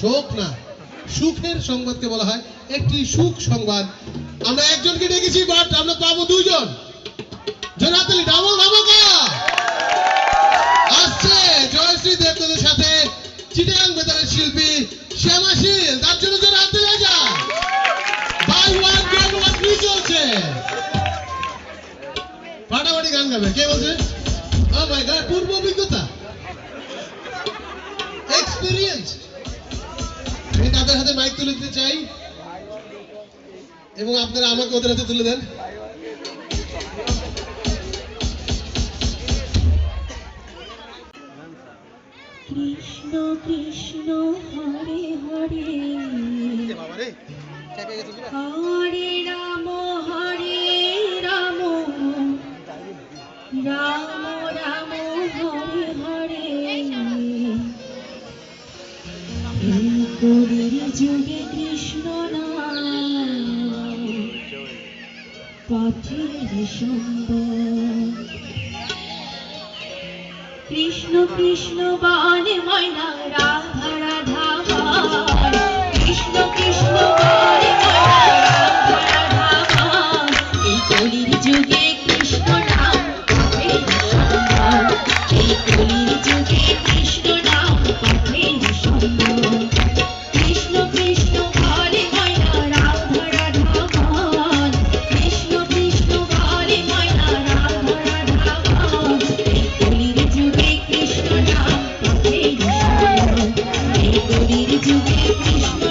শোক না, সুখের সংবাদকে বলা হয়। একটি সুখ সংবাদ। আমরা একজনকে ডেকেছি, বাট আমরা পাবো দুজন জোনাতলি ডাবল আসছে জয়শ্রী দেবদের সাথে চিটাং বেতারের শিল্পী শ্যামাশীল তার জন্য দিলে যা বাই ওয়ান গেট ওয়ান চলছে? ফাটাফাটি গান গাবে। কে বলছে? তুলে দিতে চাই। এবং আপনারা আমাকে ওদের হাতে তুলে দেন। কৃষ্ণ কৃষ্ণ হরে হরে। হরে রাম। যুগে কৃষ্ণ পথের সম্বল কৃষ্ণ কৃষ্ণ বানে ময়না Radha Radha Dooby doo dooby doo.